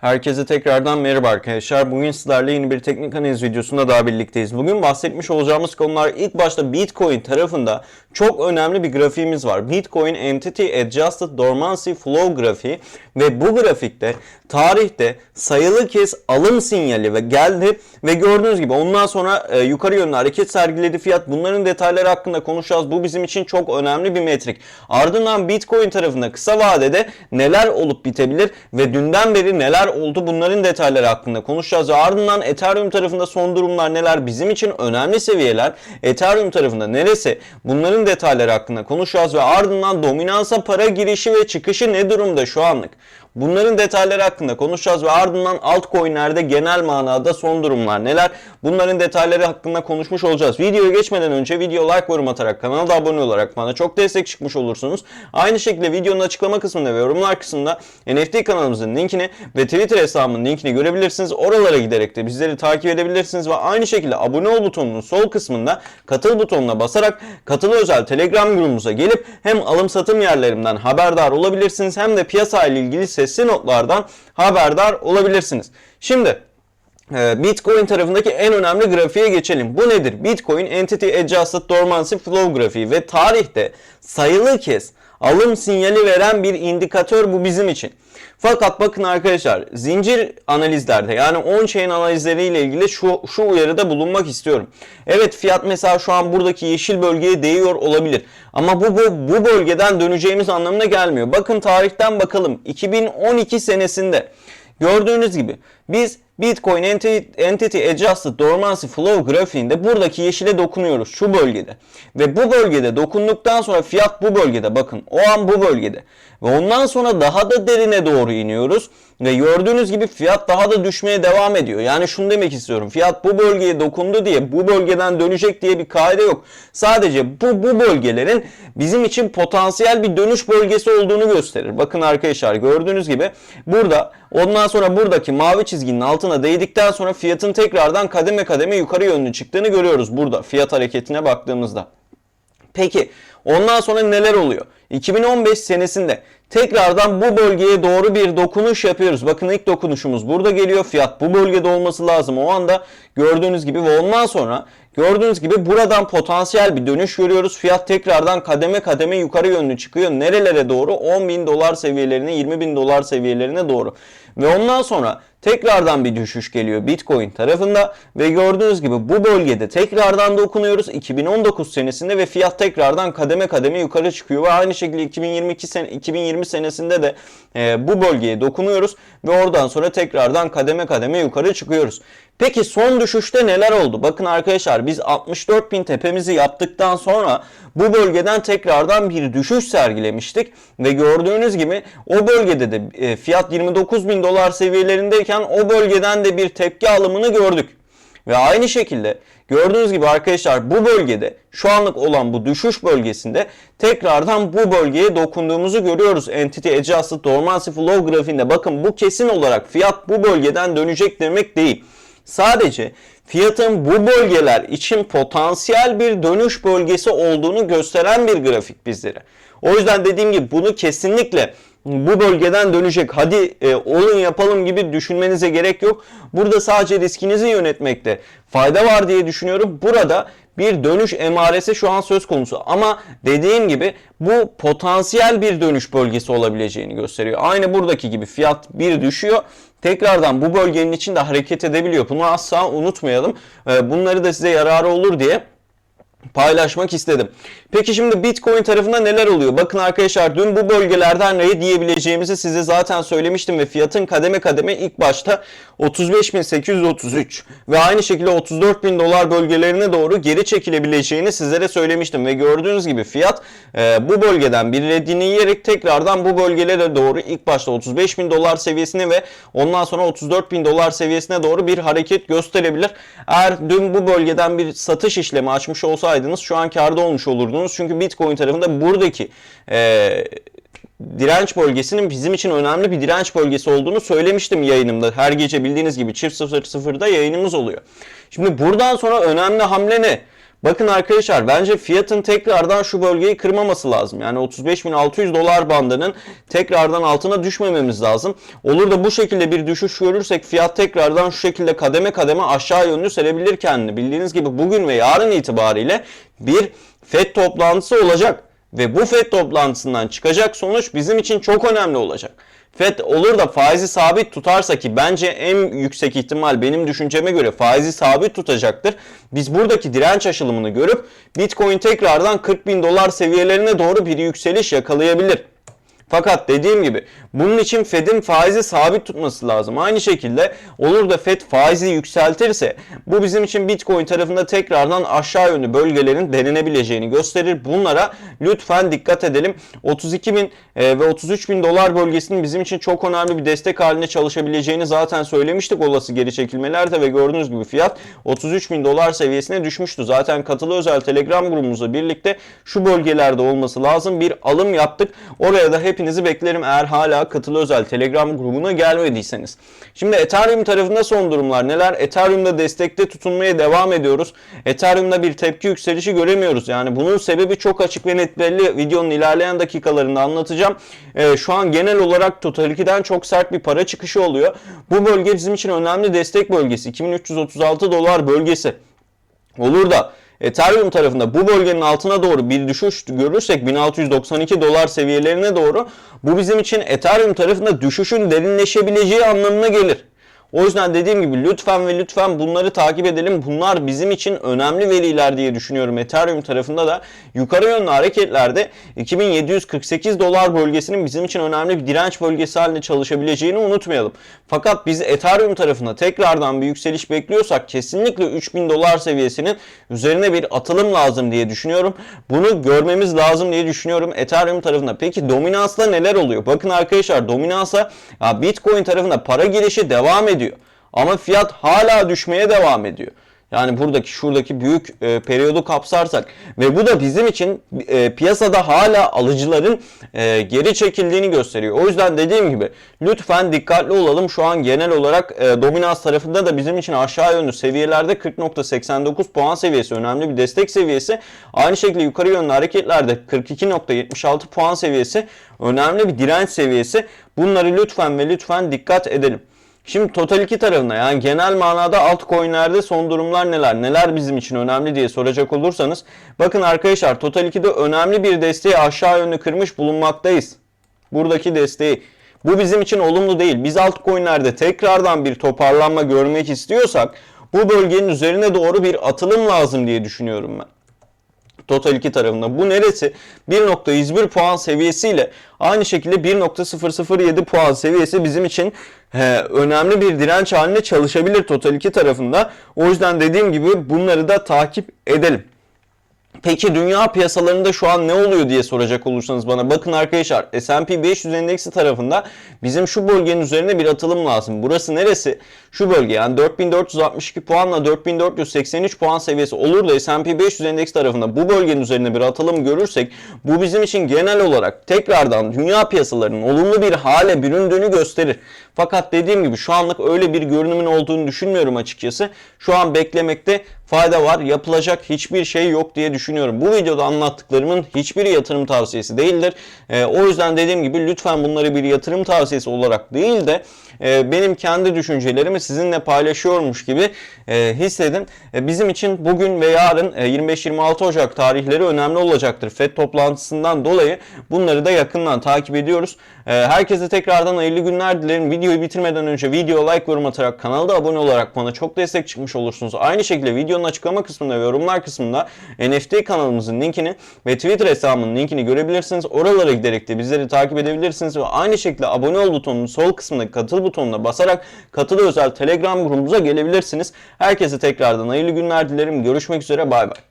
Herkese tekrardan merhaba arkadaşlar. Bugün sizlerle yeni bir teknik analiz videosunda daha birlikteyiz. Bugün bahsetmiş olacağımız konular ilk başta Bitcoin tarafında çok önemli bir grafiğimiz var. Bitcoin Entity Adjusted Dormancy Flow grafiği ve bu grafikte tarihte sayılı kez alım sinyali ve geldi ve gördüğünüz gibi ondan sonra e, yukarı yönlü hareket sergiledi fiyat. Bunların detayları hakkında konuşacağız. Bu bizim için çok önemli bir metrik. Ardından Bitcoin tarafında kısa vadede neler olup bitebilir ve dünden beri neler oldu bunların detayları hakkında konuşacağız. Ve ardından Ethereum tarafında son durumlar neler bizim için önemli seviyeler. Ethereum tarafında neresi bunların detayları hakkında konuşacağız ve ardından dominansa para girişi ve çıkışı ne durumda şu anlık. Bunların detayları hakkında konuşacağız ve ardından altcoin'lerde genel manada son durumlar neler? Bunların detayları hakkında konuşmuş olacağız. Videoya geçmeden önce video like yorum atarak kanala da abone olarak bana çok destek çıkmış olursunuz. Aynı şekilde videonun açıklama kısmında ve yorumlar kısmında NFT kanalımızın linkini ve Twitter hesabımın linkini görebilirsiniz. Oralara giderek de bizleri takip edebilirsiniz ve aynı şekilde abone ol butonunun sol kısmında katıl butonuna basarak katıl özel Telegram grubumuza gelip hem alım satım yerlerimden haberdar olabilirsiniz hem de piyasa ile ilgili sesli notlardan haberdar olabilirsiniz. Şimdi e, Bitcoin tarafındaki en önemli grafiğe geçelim. Bu nedir? Bitcoin Entity Adjusted Dormancy Flow grafiği ve tarihte sayılı kez alım sinyali veren bir indikatör bu bizim için. Fakat bakın arkadaşlar zincir analizlerde yani on-chain analizleriyle ilgili şu, şu uyarıda bulunmak istiyorum. Evet fiyat mesela şu an buradaki yeşil bölgeye değiyor olabilir. Ama bu, bu, bu bölgeden döneceğimiz anlamına gelmiyor. Bakın tarihten bakalım 2012 senesinde gördüğünüz gibi biz Bitcoin Entity Adjusted Dormancy Flow grafiğinde buradaki yeşile dokunuyoruz şu bölgede. Ve bu bölgede dokunduktan sonra fiyat bu bölgede bakın o an bu bölgede. Ve ondan sonra daha da derine doğru iniyoruz. Ve gördüğünüz gibi fiyat daha da düşmeye devam ediyor. Yani şunu demek istiyorum. Fiyat bu bölgeye dokundu diye bu bölgeden dönecek diye bir kaide yok. Sadece bu, bu bölgelerin bizim için potansiyel bir dönüş bölgesi olduğunu gösterir. Bakın arkadaşlar gördüğünüz gibi burada ondan sonra buradaki mavi çizginin altına değdikten sonra fiyatın tekrardan kademe kademe yukarı yönlü çıktığını görüyoruz burada fiyat hareketine baktığımızda. Peki ondan sonra neler oluyor? 2015 senesinde tekrardan bu bölgeye doğru bir dokunuş yapıyoruz. Bakın ilk dokunuşumuz burada geliyor. Fiyat bu bölgede olması lazım o anda gördüğünüz gibi ve ondan sonra gördüğünüz gibi buradan potansiyel bir dönüş görüyoruz. Fiyat tekrardan kademe kademe yukarı yönlü çıkıyor. Nerelere doğru? 10 bin dolar seviyelerine 20 bin dolar seviyelerine doğru. Ve ondan sonra tekrardan bir düşüş geliyor Bitcoin tarafında ve gördüğünüz gibi bu bölgede tekrardan dokunuyoruz 2019 senesinde ve fiyat tekrardan kademe kademe yukarı çıkıyor ve aynı şekilde 2022 sene 2020 senesinde de e, bu bölgeye dokunuyoruz ve oradan sonra tekrardan kademe kademe yukarı çıkıyoruz. Peki son düşüşte neler oldu? Bakın arkadaşlar biz 64 bin tepemizi yaptıktan sonra bu bölgeden tekrardan bir düşüş sergilemiştik. Ve gördüğünüz gibi o bölgede de e, fiyat 29 bin dolar seviyelerindeyken o bölgeden de bir tepki alımını gördük. Ve aynı şekilde gördüğünüz gibi arkadaşlar bu bölgede şu anlık olan bu düşüş bölgesinde tekrardan bu bölgeye dokunduğumuzu görüyoruz. Entity Adjusted Dormancy Flow grafiğinde bakın bu kesin olarak fiyat bu bölgeden dönecek demek değil. Sadece fiyatın bu bölgeler için potansiyel bir dönüş bölgesi olduğunu gösteren bir grafik bizlere. O yüzden dediğim gibi bunu kesinlikle bu bölgeden dönecek hadi e, olun yapalım gibi düşünmenize gerek yok. Burada sadece riskinizi yönetmekte fayda var diye düşünüyorum. Burada bir dönüş emaresi şu an söz konusu. Ama dediğim gibi bu potansiyel bir dönüş bölgesi olabileceğini gösteriyor. Aynı buradaki gibi fiyat bir düşüyor. Tekrardan bu bölgenin içinde hareket edebiliyor. Bunu asla unutmayalım. E, bunları da size yararı olur diye paylaşmak istedim. Peki şimdi Bitcoin tarafında neler oluyor? Bakın arkadaşlar dün bu bölgelerden ne diyebileceğimizi size zaten söylemiştim ve fiyatın kademe kademe ilk başta 35.833 ve aynı şekilde 34.000 dolar bölgelerine doğru geri çekilebileceğini sizlere söylemiştim ve gördüğünüz gibi fiyat e, bu bölgeden bir reddini yiyerek tekrardan bu bölgelere doğru ilk başta 35.000 dolar seviyesine ve ondan sonra 34.000 dolar seviyesine doğru bir hareket gösterebilir. Eğer dün bu bölgeden bir satış işlemi açmış olsaydınız şu an karda olmuş olurdunuz. Çünkü Bitcoin tarafında buradaki e, direnç bölgesinin bizim için önemli bir direnç bölgesi olduğunu söylemiştim yayınımda. Her gece bildiğiniz gibi çift 00'da yayınımız oluyor. Şimdi buradan sonra önemli hamle ne? Bakın arkadaşlar bence fiyatın tekrardan şu bölgeyi kırmaması lazım. Yani 35.600 dolar bandının tekrardan altına düşmememiz lazım. Olur da bu şekilde bir düşüş görürsek fiyat tekrardan şu şekilde kademe kademe aşağı yönlü serebilir kendini. Bildiğiniz gibi bugün ve yarın itibariyle bir FED toplantısı olacak. Ve bu FED toplantısından çıkacak sonuç bizim için çok önemli olacak. FED olur da faizi sabit tutarsa ki bence en yüksek ihtimal benim düşünceme göre faizi sabit tutacaktır. Biz buradaki direnç aşılımını görüp Bitcoin tekrardan 40 bin dolar seviyelerine doğru bir yükseliş yakalayabilir. Fakat dediğim gibi bunun için Fed'in faizi sabit tutması lazım. Aynı şekilde olur da Fed faizi yükseltirse bu bizim için Bitcoin tarafında tekrardan aşağı yönlü bölgelerin denenebileceğini gösterir. Bunlara lütfen dikkat edelim. 32 bin e, ve 33 bin dolar bölgesinin bizim için çok önemli bir destek haline çalışabileceğini zaten söylemiştik olası geri çekilmelerde ve gördüğünüz gibi fiyat 33 bin dolar seviyesine düşmüştü. Zaten katılı özel Telegram grubumuzla birlikte şu bölgelerde olması lazım. Bir alım yaptık. Oraya da hepinizi beklerim eğer hala katılı özel Telegram grubuna gelmediyseniz. Şimdi Ethereum tarafında son durumlar neler? Ethereum'da destekte tutunmaya devam ediyoruz. Ethereum'da bir tepki yükselişi göremiyoruz. Yani bunun sebebi çok açık ve net belli. Videonun ilerleyen dakikalarında anlatacağım. Ee, şu an genel olarak Total 2'den çok sert bir para çıkışı oluyor. Bu bölge bizim için önemli destek bölgesi. 2336 dolar bölgesi. Olur da Ethereum tarafında bu bölgenin altına doğru bir düşüş görürsek 1692 dolar seviyelerine doğru bu bizim için Ethereum tarafında düşüşün derinleşebileceği anlamına gelir. O yüzden dediğim gibi lütfen ve lütfen bunları takip edelim. Bunlar bizim için önemli veriler diye düşünüyorum. Ethereum tarafında da yukarı yönlü hareketlerde 2748 dolar bölgesinin bizim için önemli bir direnç bölgesi haline çalışabileceğini unutmayalım. Fakat biz Ethereum tarafında tekrardan bir yükseliş bekliyorsak kesinlikle 3000 dolar seviyesinin üzerine bir atılım lazım diye düşünüyorum. Bunu görmemiz lazım diye düşünüyorum Ethereum tarafında. Peki dominansla neler oluyor? Bakın arkadaşlar dominansa Bitcoin tarafında para girişi devam ediyor. Ama fiyat hala düşmeye devam ediyor. Yani buradaki şuradaki büyük e, periyodu kapsarsak ve bu da bizim için e, piyasada hala alıcıların e, geri çekildiğini gösteriyor. O yüzden dediğim gibi lütfen dikkatli olalım. Şu an genel olarak e, dominans tarafında da bizim için aşağı yönlü seviyelerde 40.89 puan seviyesi önemli bir destek seviyesi. Aynı şekilde yukarı yönlü hareketlerde 42.76 puan seviyesi önemli bir direnç seviyesi. Bunları lütfen ve lütfen dikkat edelim. Şimdi Total 2 tarafında yani genel manada altcoin'lerde son durumlar neler? Neler bizim için önemli diye soracak olursanız bakın arkadaşlar Total 2'de önemli bir desteği aşağı yönlü kırmış bulunmaktayız. Buradaki desteği. Bu bizim için olumlu değil. Biz altcoin'lerde tekrardan bir toparlanma görmek istiyorsak bu bölgenin üzerine doğru bir atılım lazım diye düşünüyorum ben. Total 2 tarafında. Bu neresi? 1.101 puan seviyesiyle aynı şekilde 1.007 puan seviyesi bizim için he, önemli bir direnç haline çalışabilir Total 2 tarafında. O yüzden dediğim gibi bunları da takip edelim. Peki dünya piyasalarında şu an ne oluyor diye soracak olursanız bana bakın arkadaşlar S&P 500 endeksi tarafında bizim şu bölgenin üzerine bir atılım lazım. Burası neresi? Şu bölge yani 4462 puanla 4483 puan seviyesi olur da S&P 500 endeks tarafında bu bölgenin üzerine bir atılım görürsek bu bizim için genel olarak tekrardan dünya piyasalarının olumlu bir hale büründüğünü gösterir. Fakat dediğim gibi şu anlık öyle bir görünümün olduğunu düşünmüyorum açıkçası. Şu an beklemekte fayda var. Yapılacak hiçbir şey yok diye düşünüyorum. Bu videoda anlattıklarımın hiçbir yatırım tavsiyesi değildir. E, o yüzden dediğim gibi lütfen bunları bir yatırım tavsiyesi olarak değil de e, benim kendi düşüncelerimi sizinle paylaşıyormuş gibi e, hissedin. E, bizim için bugün ve yarın e, 25-26 Ocak tarihleri önemli olacaktır. FED toplantısından dolayı bunları da yakından takip ediyoruz. E, herkese tekrardan hayırlı günler dilerim. Videoyu bitirmeden önce video like yorum atarak kanalda abone olarak bana çok destek çıkmış olursunuz. Aynı şekilde videonun açıklama kısmında ve yorumlar kısmında NFT kanalımızın linkini ve Twitter hesabımın linkini görebilirsiniz. Oralara giderek de bizleri takip edebilirsiniz ve aynı şekilde abone ol butonunun sol kısmındaki katıl butonuna basarak katılı özel Telegram grubumuza gelebilirsiniz. Herkese tekrardan hayırlı günler dilerim. Görüşmek üzere bay bay.